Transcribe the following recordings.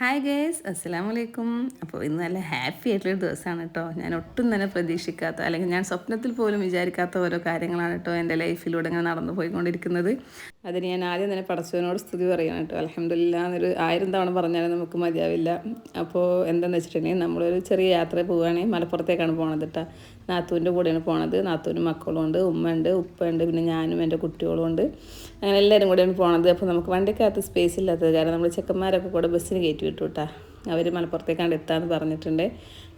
Hi guys അസ്സാം വലൈക്കും അപ്പോൾ ഇന്ന് നല്ല ഹാപ്പി ആയിട്ടുള്ളൊരു ദിവസമാണ് കേട്ടോ ഞാൻ ഒട്ടും തന്നെ പ്രതീക്ഷിക്കാത്ത അല്ലെങ്കിൽ ഞാൻ സ്വപ്നത്തിൽ പോലും വിചാരിക്കാത്ത ഓരോ കാര്യങ്ങളാണ് കേട്ടോ എന്റെ ലൈഫിലൂടെ ഇങ്ങനെ നടന്നു പോയിക്കൊണ്ടിരിക്കുന്നത്. അതിന് ഞാൻ ആദ്യം തന്നെ പടച്ചവനോട് സ്തുതി പറയണം കേട്ടോ അലഹമില്ല എന്നൊരു ആയിരം തവണ പറഞ്ഞാലും നമുക്ക് മതിയാവില്ല. അപ്പോൾ എന്താണെന്ന് വെച്ചിട്ടുണ്ടെങ്കിൽ നമ്മളൊരു ചെറിയ യാത്ര പോവുകയാണെങ്കിൽ മലപ്പുറത്തേക്കാണ് പോകണത് കേട്ടോ നാത്തൂന്റെ കൂടെയാണ് പോണത്. നാത്തൂനും മക്കളും ഉണ്ട് ഉമ്മ ഉണ്ട് ഉപ്പ ഉണ്ട് പിന്നെ ഞാനും എന്റെ കുട്ടികളും ഉണ്ട്. അങ്ങനെ എല്ലാവരും കൂടെയാണ് പോണത്. അപ്പോൾ നമുക്ക് വണ്ടിക്കകത്ത് സ്പേസ് ഇല്ലാത്തത് കാരണം നമ്മൾ ചെക്കന്മാരൊക്കെ കൂടെ ബസ്സിന് കയറ്റി വിട്ടു കേട്ടോ അവർ മലപ്പുറത്തേക്കാണ്ട് എത്താമെന്ന് പറഞ്ഞിട്ടുണ്ട്.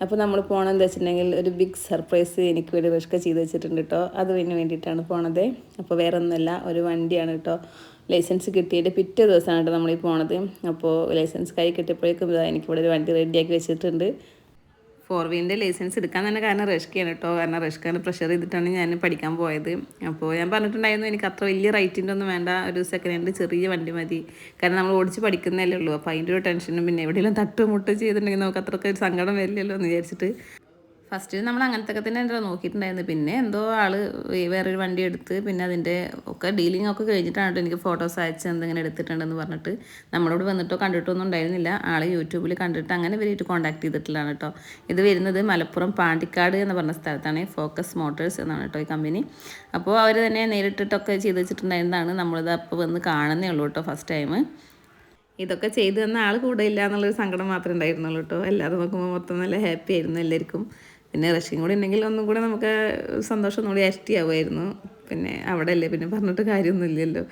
അപ്പോൾ നമ്മൾ പോകണമെന്ന് വെച്ചിട്ടുണ്ടെങ്കിൽ ഒരു ബിഗ് സർപ്രൈസ് എനിക്ക് വേണ്ടി റിസ്ക് ചെയ്ത് വെച്ചിട്ടുണ്ട് കേട്ടോ അതിന് വേണ്ടിയിട്ടാണ് പോണത്. അപ്പോൾ വേറെ ഒന്നുമല്ല ഒരു വണ്ടിയാണ് കേട്ടോ ലൈസൻസ് കിട്ടിയിട്ട് പിറ്റേ ദിവസമാണ് കേട്ടോ നമ്മളീ പോണത്. അപ്പോൾ ലൈസൻസ് കൈ കിട്ടിയപ്പോഴേക്കും എനിക്കിവിടെ ഒരു വണ്ടി റെഡിയാക്കി വെച്ചിട്ടുണ്ട്. ഫോർ വീലിന്റെ ലൈസൻസ് എടുക്കാൻ തന്നെ കാരണം റഷ്കയാണ് കേട്ടോ. കാരണം റഷ്കാണ് പ്രഷർ ചെയ്തിട്ടാണ് ഞാൻ പഠിക്കാൻ പോയത്. അപ്പോൾ ഞാൻ പറഞ്ഞിട്ടുണ്ടായിരുന്നു എനിക്ക് അത്ര വലിയ റൈറ്റിന്റെ ഒന്നും വേണ്ട ഒരു സെക്കൻഡ് ഹാൻഡ് ചെറിയ വണ്ടി മതി. കാരണം നമ്മൾ ഓടിച്ച് പഠിക്കുന്നതല്ലേ ഉള്ളൂ. അപ്പോൾ അതിന്റെ ഒരു ടെൻഷനും പിന്നെ എവിടെയെങ്കിലും തട്ടുമുട്ട് മുട്ടും ചെയ്തിട്ടുണ്ടെങ്കിൽ നമുക്ക് അത്രയ്ക്ക് ഒരു സങ്കടം വരില്ലല്ലോ എന്ന് വിചാരിച്ചിട്ട് ഫസ്റ്റ് നമ്മൾ അങ്ങനത്തെ ഒക്കെ തന്നെ എന്തോ നോക്കിയിട്ടുണ്ടായിരുന്നു പിന്നെ എന്തോ ആൾ വേറൊരു വണ്ടി എടുത്ത് പിന്നെ അതിന്റെ ഒക്കെ ഡീലിംഗ് ഒക്കെ കഴിഞ്ഞിട്ടാണ് എനിക്ക് ഫോട്ടോസ് അയച്ച് എന്തെങ്കിലും എടുത്തിട്ടുണ്ടെന്ന് പറഞ്ഞിട്ട് നമ്മളോട് വന്നിട്ടോ കണ്ടിട്ടൊന്നും ഉണ്ടായിരുന്നില്ല. ആൾ യൂട്യൂബിൽ കണ്ടിട്ട് അങ്ങനെ വരിയിട്ട് കോൺടാക്ട് ചെയ്തിട്ടുള്ളതാണ് കേട്ടോ. ഇത് വരുന്നത് മലപ്പുറം പാണ്ടിക്കാട് എന്ന് പറഞ്ഞ സ്ഥലത്താണ്. ഫോക്കസ് മോട്ടോഴ്സ് എന്നാണ് കേട്ടോ ഈ കമ്പനി അപ്പോൾ അവർ തന്നെ നേരിട്ടിട്ടൊക്കെ ചെയ്ത് വെച്ചിട്ടുണ്ടായിരുന്നതാണ്. നമ്മളിത് അപ്പോൾ വന്ന് കാണുന്നേ ഉള്ളൂ കേട്ടോ ഫസ്റ്റ് ടൈം ഇതൊക്കെ ചെയ്തു തന്ന ആൾ കൂടെ ഇല്ല എന്നുള്ളൊരു സങ്കടം മാത്രമേ ഉണ്ടായിരുന്നുള്ളൂ കേട്ടോ. അല്ലാതെ നോക്കുമ്പോൾ മൊത്തം നല്ല ഹാപ്പി ആയിരുന്നു എല്ലാവർക്കും. പിന്നെ റഷ്യയും കൂടി ഉണ്ടെങ്കിൽ ഒന്നും കൂടെ നമുക്ക് സന്തോഷം ഒന്നുകൂടി ആവുമായിരുന്നു പിന്നെ അവിടെ അല്ലേ പിന്നെ പറഞ്ഞിട്ട് കാര്യമൊന്നുമില്ലല്ലോ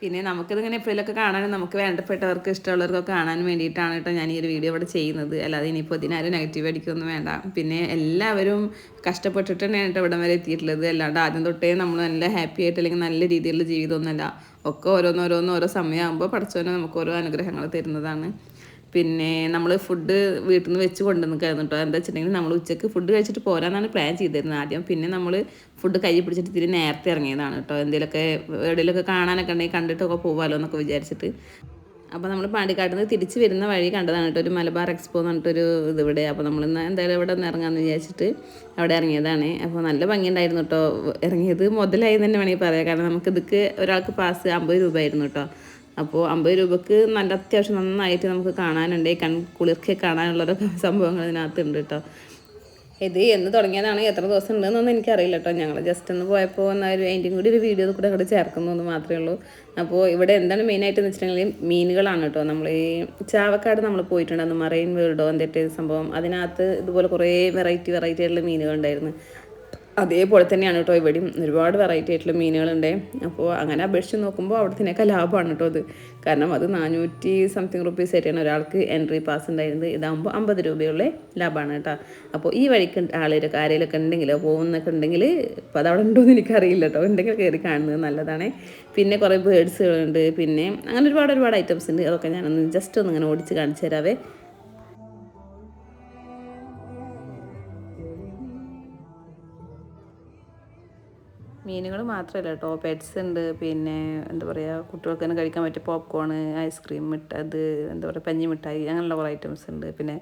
പിന്നെ നമുക്കിതിങ്ങനെ എപ്പോഴൊക്കെ കാണാനും നമുക്ക് വേണ്ടപ്പെട്ടവർക്ക് ഇഷ്ടമുള്ളവർക്കൊക്കെ കാണാൻ വേണ്ടിയിട്ടാണ് കേട്ടോ ഞാൻ ഈ ഒരു വീഡിയോ ഇവിടെ ചെയ്യുന്നത്. അല്ലാതെ ഇനിയിപ്പോൾ ഇതിനാരും നെഗറ്റീവ് അടിക്കൊന്നും വേണ്ട. പിന്നെ എല്ലാവരും കഷ്ടപ്പെട്ടിട്ടാണ് കേട്ടോ ഇവിടം വരെ എത്തിയിട്ടുള്ളത്. അല്ലാണ്ട് ആദ്യം തൊട്ടേ നമ്മൾ നല്ല ഹാപ്പി ആയിട്ട് അല്ലെങ്കിൽ നല്ല രീതിയിലുള്ള ജീവിതമൊന്നുമല്ല. ഒക്കെ ഓരോന്നോരോന്ന് ഓരോ സമയമാകുമ്പോൾ പഠിച്ചവനെ നമുക്ക് ഓരോ അനുഗ്രഹങ്ങൾ തരുന്നതാണ്. പിന്നെ നമ്മൾ ഫുഡ് വീട്ടിൽ നിന്ന് വെച്ച് കൊണ്ടുവന്നിക്കായിരുന്നു കേട്ടോ എന്താ വെച്ചിട്ടുണ്ടെങ്കിൽ നമ്മൾ ഉച്ചയ്ക്ക് ഫുഡ് കഴിച്ചിട്ട് പോരാന്നാണ് പ്ലാൻ ചെയ്തിരുന്നത്. ആദ്യം പിന്നെ നമ്മൾ ഫുഡ് കൈ പിടിച്ചിട്ട് ഇത്തിരി നേരത്തെ ഇറങ്ങിയതാണ് കേട്ടോ എന്തെങ്കിലുമൊക്കെ എവിടെയെങ്കിലുമൊക്കെ കാണാനൊക്കെ ഉണ്ടെങ്കിൽ കണ്ടിട്ടൊക്കെ പോകാമല്ലോ എന്നൊക്കെ വിചാരിച്ചിട്ട്. അപ്പോൾ നമ്മൾ പാണ്ടിക്കാട്ടിൽ നിന്ന് തിരിച്ച് വരുന്ന വഴി കണ്ടതാണ് കേട്ടോ ഒരു മലബാർ എക്സ്പോ എന്ന് പറഞ്ഞിട്ടൊരു ഇതിവിടെ അപ്പോൾ നമ്മൾ എന്തായാലും ഇവിടെ ഒന്ന് ഇറങ്ങാമെന്ന് വിചാരിച്ചിട്ട് അവിടെ ഇറങ്ങിയതാണ്. അപ്പോൾ നല്ല ഭംഗിയുണ്ടായിരുന്നു കേട്ടോ ഇറങ്ങിയത് മുതലായി തന്നെ വേണമെങ്കിൽ പറയാം. കാരണം നമുക്ക് ഇതൊക്കെ ഒരാൾക്ക് പാസ് അമ്പത് രൂപ ആയിരുന്നു കേട്ടോ അപ്പോൾ അമ്പത് രൂപക്ക് നല്ല അത്യാവശ്യം നന്നായിട്ട് നമുക്ക് കാണാനുണ്ട്. കൺ കുളിർക്കെ കാണാനുള്ളതൊക്കെ സംഭവങ്ങൾ ഇതിനകത്തുണ്ട് കേട്ടോ ഇത് എന്ന് തുടങ്ങിയതാണ് എത്ര ദിവസം ഉണ്ടെന്നൊന്നും എനിക്കറിയില്ല കേട്ടോ ഞങ്ങൾ ജസ്റ്റ് ഒന്ന് പോയപ്പോൾ എന്നാൽ അതിന്റെയും കൂടി ഒരു വീഡിയോ കൂടെ കൂടെ ചേർക്കുന്നു എന്ന് മാത്രമേ ഉള്ളൂ. അപ്പോൾ ഇവിടെ എന്താണ് മെയിനായിട്ട് എന്ന് വെച്ചിട്ടുണ്ടെങ്കിൽ മീനുകളാണ് കേട്ടോ നമ്മൾ ഈ ചാവക്കാട് നമ്മൾ പോയിട്ടുണ്ടായിരുന്നു. മറൈൻ വേൾഡോ എന്തൊക്കെ സംഭവം. അതിനകത്ത് ഇതുപോലെ കുറേ വെറൈറ്റി വെറൈറ്റി ആയിട്ടുള്ള മീനുകൾ ഉണ്ടായിരുന്നു അതേപോലെ തന്നെയാണ് കേട്ടോ. ഇവിടെയും ഒരുപാട് വെറൈറ്റി ആയിട്ടുള്ള മീനുകളുണ്ട്. അപ്പോൾ അങ്ങനെ അപേക്ഷിച്ച് നോക്കുമ്പോൾ അവിടത്തിനൊക്കെ ലാഭമാണ് കേട്ടോ അത്. കാരണം അത് നാനൂറ്റി സംതിങ് റുപ്പീസ് ആയിട്ടാണ് ഒരാൾക്ക് എൻട്രി പാസ് ഉണ്ടായിരുന്നത്. ഇതാകുമ്പോൾ അമ്പത് രൂപയുള്ള ലാഭമാണ് കേട്ടോ. അപ്പോൾ ഈ വഴിക്ക് ആളുകളൊക്കെ ആരെങ്കിലുമൊക്കെ ഉണ്ടെങ്കിൽ പോകുന്നൊക്കെ ഉണ്ടെങ്കിൽ ഇപ്പോൾ അതവിടെ ഉണ്ടോ എന്ന് എനിക്കറിയില്ല കേട്ടോ. ഉണ്ടെങ്കിൽ കയറി കാണുന്നത് നല്ലതാണ്. പിന്നെ കുറേ ബേഡ്സുകളുണ്ട് പിന്നെ അങ്ങനെ ഒരുപാട് ഒരുപാട് ഐറ്റംസ് ഉണ്ട്. അതൊക്കെ ഞാനൊന്ന് ജസ്റ്റ് ഒന്ന് ഇങ്ങനെ ഓടിച്ച് കാണിച്ചു തരാവേ. മീനുകൾ മാത്രമല്ല കേട്ടോ പെറ്റ്സ് ഉണ്ട് പിന്നെ എന്താ പറയുക കുട്ടികൾക്ക് തന്നെ കഴിക്കാൻ പറ്റിയ പോപ്കോണ് ഐസ്ക്രീം മിട്ട അത് എന്താ പറയുക പഞ്ഞി മിഠായി അങ്ങനെയുള്ള കുറേ ഐറ്റംസ് ഉണ്ട് പിന്നെ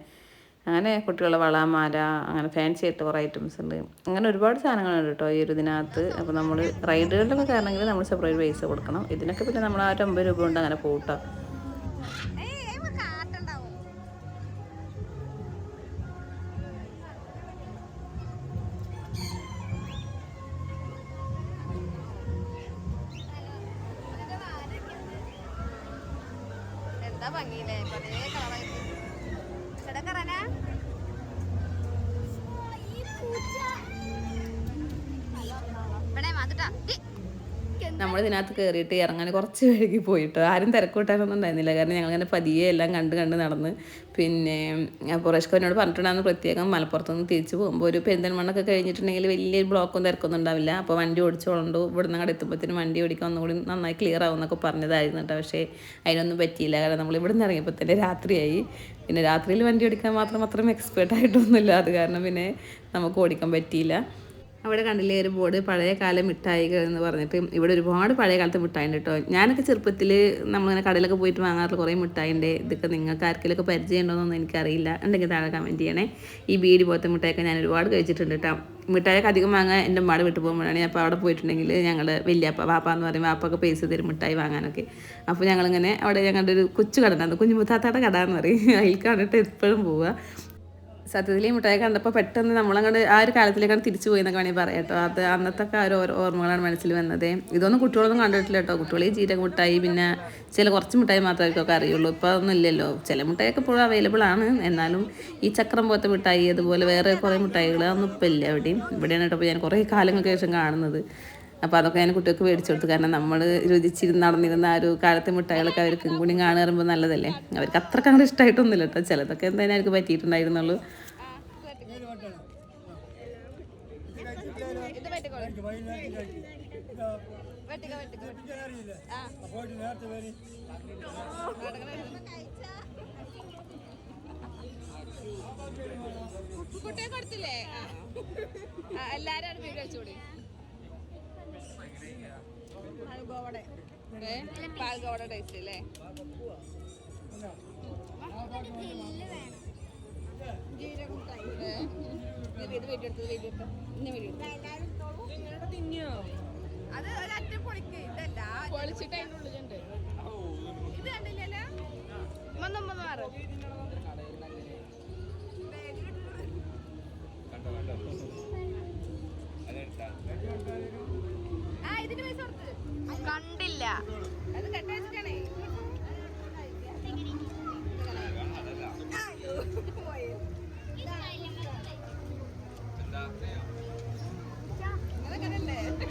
അങ്ങനെ കുട്ടികളുടെ വളാമാല അങ്ങനെ ഫാൻസി ആയിട്ട് കുറേ ഐറ്റംസ് ഉണ്ട് അങ്ങനെ ഒരുപാട് സാധനങ്ങളുണ്ട് കേട്ടോ ഈ ഒരു ഇതിനകത്ത്. അപ്പോൾ നമ്മൾ റൈഡുകളിലൊക്കെ കയറണമെങ്കിൽ നമ്മൾ സെപ്പറേറ്റ് പൈസ കൊടുക്കണം. ഇതിനൊക്കെ പിന്നെ നമ്മൾ ആ ഒരു അമ്പത് രൂപ കൊണ്ട് അങ്ങനെ പോകട്ടോ എന്താ ഭംഗിയില്ലേ? കുറേ കളറായിട്ട്. കിടക്കറനാ ഇവിടെ മാത്തിട്ടാ നമ്മൾ ഇതിനകത്ത് കയറിയിട്ട് ഇറങ്ങാൻ കുറച്ച് വഴുകി പോയിട്ട്. ആരും തിരക്കൂട്ടാനൊന്നും ഉണ്ടായിരുന്നില്ല. കാരണം ഞങ്ങൾ ഞങ്ങളിങ്ങനെ പതിയെ എല്ലാം കണ്ട് കണ്ട് നടന്ന്. പിന്നെ അപ്പോൾ എന്നോട് പറഞ്ഞിട്ടുണ്ടായിരുന്നു പ്രത്യേകം മലപ്പുറത്തുനിന്ന് തിരിച്ച് പോകുമ്പോൾ ഒരു പെരിന്തൽമണ്ണൊക്കെ കഴിഞ്ഞിട്ടുണ്ടെങ്കിൽ വലിയ ബ്ലോക്കും തിരക്കൊന്നും ഉണ്ടാവില്ല. അപ്പോൾ വണ്ടി ഓടിച്ചോളണ്ടു. ഇവിടെ നിന്ന് അങ്ങോട്ട് എത്തുമ്പോഴത്തേനും വണ്ടി ഓടിക്കാൻ ഒന്നുകൂടി നന്നായി ക്ലിയർ ആവും എന്നൊക്കെ പറഞ്ഞതായിരുന്നു കേട്ടോ. പക്ഷേ അതിനൊന്നും പറ്റിയില്ല. കാരണം നമ്മൾ ഇവിടെ നിന്ന് ഇറങ്ങിയപ്പോൾ തന്നെ രാത്രിയായി. പിന്നെ രാത്രിയിൽ വണ്ടി ഓടിക്കാൻ മാത്രം അത്രയും എക്സ്പേർട്ട് ആയിട്ടൊന്നുമില്ല. അത് കാരണം പിന്നെ നമുക്ക് ഓടിക്കാൻ പറ്റിയില്ല. അവിടെ കണ്ടില്ലേ ഒരു ബോർഡ് പഴയ കാല മിഠായികൾ എന്ന് പറഞ്ഞിട്ട് ഇവിടെ ഒരുപാട് പഴയ കാലത്തെ മിഠായി ഉണ്ട് കേട്ടോ ഞാനൊക്കെ ചെറുപ്പത്തിൽ നമ്മളിങ്ങനെ കടയിലൊക്കെ പോയിട്ട് വാങ്ങാറുള്ള കുറേ മിഠായി ഉണ്ട് ഇതൊക്കെ നിങ്ങൾക്ക് ആർക്കെങ്കിലൊക്കെ പരിചയം ഉണ്ടോയെന്നൊന്നും എനിക്കറിയില്ല. ഉണ്ടെങ്കിൽ താഴെ കമന്റ് ചെയ്യണേ. ഈ ബീഡി പോലത്തെ മിഠായിയൊക്കെ ഞാൻ ഒരുപാട് കഴിച്ചിട്ടുണ്ട് കേട്ടോ മിഠായിയൊക്കെ അധികം വാങ്ങാൻ എന്റെ ഉമ്മാട് വിട്ടു പോകുമ്പോഴാണ് അപ്പോൾ അവിടെ പോയിട്ടുണ്ടെങ്കിൽ ഞങ്ങൾ വലിയപ്പ വാപ്പ എന്ന് പറയും വാപ്പൊക്കെ പൈസ തരും മിഠായി വാങ്ങാനൊക്കെ. അപ്പോൾ ഞങ്ങളിങ്ങനെ അവിടെ ഞങ്ങളുടെ ഒരു കൊച്ചു കട ഉണ്ടായിരുന്നു. കുഞ്ഞു മുത്താത്താടെ കട എന്ന് പറയും. അതിൽ കണ്ടിട്ട് എപ്പോഴും പോവുക. സത്യത്തിൽ ഈ മിഠായി കണ്ടപ്പോൾ പെട്ടെന്ന് നമ്മളങ്ങോട്ട് ആ ഒരു കാലത്തിലേക്കാണ് തിരിച്ചു പോയി എന്നൊക്കെ വേണമെങ്കിൽ പറയാം കേട്ടോ. അത് അന്നത്തെ ആ ഒരു ഓർ- ഓർമ്മകളാണ് മനസ്സിൽ വന്നത്. ഇതൊന്നും കുട്ടികളൊന്നും കണ്ടിട്ടില്ല കേട്ടോ. കുട്ടികൾ ഈ ജീരക മിഠായി പിന്നെ ചില കുറച്ച് മിഠായി മാത്രമേ അവർക്കൊക്കെ അറിയുള്ളൂ. ഇപ്പോൾ അതൊന്നും ഇല്ലല്ലോ. ചില മിഠായിയൊക്കെ ഇപ്പോഴും അവൈലബിൾ ആണ്. എന്നാലും ഈ ചക്രം പോലത്തെ മിഠായി അതുപോലെ വേറെ കുറേ മിഠായികൾ അതൊന്നും ഇപ്പോൾ ഇല്ല എവിടെയും. ഇവിടെയാണ് കേട്ടോ ഞാൻ കുറേ കാലങ്ങൾക്ക് ശേഷം കാണുന്നത്. അപ്പോൾ അതൊക്കെ ഞാൻ കുട്ടികൾക്ക് മേടിച്ചു കൊടുത്തു. കാരണം നമ്മൾ രുചിച്ചിരുന്ന് നടന്നിരുന്ന ആ ഒരു കാലത്തെ മിഠായികളൊക്കെ അവർക്ക് കൂടി പറയുമ്പോൾ നല്ലതല്ലേ? അവർക്ക് അത്രയ്ക്ക് അങ്ങോട്ട് ഇഷ്ടമായിട്ടൊന്നുമില്ല കേട്ടോ. ചിലതൊക്കെ എന്തായാലും അവർക്ക് പറ്റിയിട്ടുണ്ടായിരുന്നുള്ളൂ. വെട്ടിക്കോ വെട്ടിക്കോ കുട്ടിയെ കൊടുത്തില്ലേ? എല്ലാരും വീട്? പാൽഗോവട. ടേസ്റ്റ് അല്ലേ ഏ? ഇത് വീഡിയോ എടുത്തത് ഇന്ന വീഡിയോ തിന്നോ അത് ഒരറ്റ പൊളിക്ക്. ഇതല്ല. പൊളിച്ചിട്ട് അതിന്റെ ഉള്ളിലുണ്ട് ഇത് കണ്ടില്ലല്ലോ? മന്നൊമ്പത് മാറും.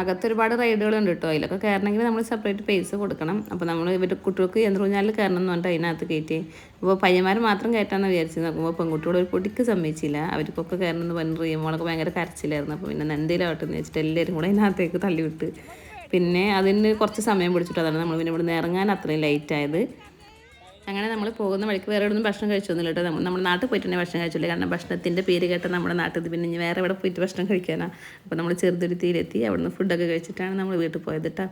അകത്ത് ഒരുപാട് റൈഡുകളുണ്ട് കേട്ടോ അതിലൊക്കെ കയറണമെങ്കിൽ നമ്മൾ സെപ്പറേറ്റ് പേസ് കൊടുക്കണം. അപ്പോൾ നമ്മൾ ഇവർ കുട്ടികൾക്ക് യന്ത്രൂഞ്ഞാലിൽ കയറണം എന്ന് പറഞ്ഞിട്ട് അതിനകത്ത് കയറ്റി. അപ്പോൾ പയ്യന്മാർ മാത്രം കയറ്റാമെന്ന് വിചാരിച്ച് നോക്കുമ്പോൾ പെൺകുട്ടികൾ ഒരു പൊടിക്ക് സമ്മതിച്ചില്ല. അവർക്കൊക്കെ കയറണം എന്ന് പറഞ്ഞ് റീമോളൊക്കെ ഭയങ്കര കരച്ചിലായിരുന്നു. അപ്പോൾ പിന്നെ എന്തെങ്കിലും എന്ന് വെച്ചിട്ട് എല്ലാവരും കൂടെ അതിനകത്തേക്ക് തള്ളിവിട്ട്. പിന്നെ അതിന് കുറച്ച് സമയം പിടിച്ചിട്ട് നമ്മൾ പിന്നെ ഇവിടെ നിന്ന് ഇറങ്ങാൻ അത്രയും ലേറ്റ് ആയത്. അങ്ങനെ നമ്മൾ പോകുന്ന വഴിക്ക് വേറെ ഒന്നും ഭക്ഷണം കഴിച്ചൊന്നുമില്ല കേട്ടോ. നമ്മൾ നമ്മുടെ നാട്ടിൽ പോയിട്ടുണ്ടെങ്കിൽ ഭക്ഷണം കഴിച്ചില്ല കാരണം ഭക്ഷണത്തിന്റെ പേര് കേട്ട നമ്മുടെ നാട്ടിൽ നിന്ന് പിന്നെ ഇനി വേറെ എവിടെ പോയിട്ട് ഭക്ഷണം കഴിക്കാനാണ് അപ്പോൾ നമ്മൾ ചെറുതുരുത്തിയിലെത്തി. അവിടുന്ന് ഫുഡൊക്കെ കഴിച്ചിട്ടാണ് നമ്മൾ വീട്ടിൽ പോയത് കേട്ടോ.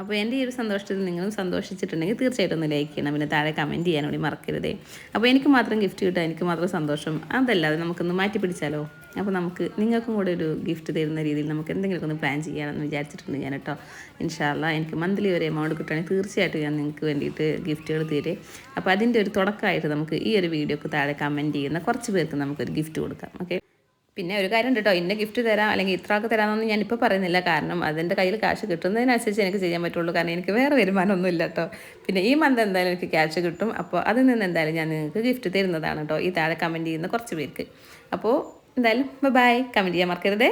അപ്പോൾ എന്റെ ഈ ഒരു സന്തോഷത്തിൽ നിങ്ങളും സന്തോഷിച്ചിട്ടുണ്ടെങ്കിൽ തീർച്ചയായിട്ടും ഒന്ന് ലൈക്ക് ചെയ്യണം. പിന്നെ താഴെ കമന്റ് ചെയ്യാൻ വേണ്ടി മറക്കരുതേ. അപ്പോൾ എനിക്ക് മാത്രം ഗിഫ്റ്റ് കിട്ടാൻ എനിക്ക് മാത്രം സന്തോഷം. അതല്ലാതെ നമുക്കൊന്ന് മാറ്റി പിടിച്ചാലോ? അപ്പോൾ നമുക്ക് നിങ്ങൾക്കും കൂടെ ഒരു ഗിഫ്റ്റ് തരുന്ന രീതിയിൽ നമുക്ക് എന്തെങ്കിലുമൊക്കെ ഒന്ന് പ്ലാൻ ചെയ്യാമെന്ന് വിചാരിച്ചിട്ടുണ്ട് ഞാൻ കേട്ടോ. ഇൻഷാല്ല എനിക്ക് മന്ത്ലി ഒരു എമൗണ്ട് കിട്ടുകയാണെങ്കിൽ തീർച്ചയായിട്ടും ഞാൻ നിങ്ങൾക്ക് വേണ്ടിയിട്ട് ഗിഫ്റ്റുകൾ തീരേ. അപ്പോൾ അതിന്റെ ഒരു തുടക്കമായിട്ട് നമുക്ക് ഈ ഒരു വീഡിയോക്ക് താഴെ കമന്റ് ചെയ്യുന്ന കുറച്ച് പേർക്ക് നമുക്കൊരു ഗിഫ്റ്റ് കൊടുക്കാം ഓക്കെ പിന്നെ ഒരു കാര്യം കേട്ടോ ഇന്ന ഗിഫ്റ്റ് തരാം അല്ലെങ്കിൽ ഇത്ര ആൾക്ക് തരാമെന്നൊന്നും ഞാനിപ്പോൾ പറയുന്നില്ല. കാരണം അതിന്റെ കയ്യിൽ കാശ് കിട്ടുന്നതിനനുസരിച്ച് എനിക്ക് ചെയ്യാൻ പറ്റുള്ളൂ. കാരണം എനിക്ക് വേറെ വരുമാനമൊന്നും ഇല്ല കേട്ടോ. പിന്നെ ഈ മന്ത് എന്തായാലും എനിക്ക് ക്യാഷ് കിട്ടും. അപ്പോൾ അതിൽ നിന്ന് എന്തായാലും ഞാൻ നിങ്ങൾക്ക് ഗിഫ്റ്റ് തരുന്നതാണ് കേട്ടോ. ഈ താഴെ കമന്റ് ചെയ്യുന്ന കുറച്ച് പേർക്ക്. അപ്പോൾ എന്തായാലും ബൈ കമന്റ് ചെയ്യാൻ മറക്കരുതേ.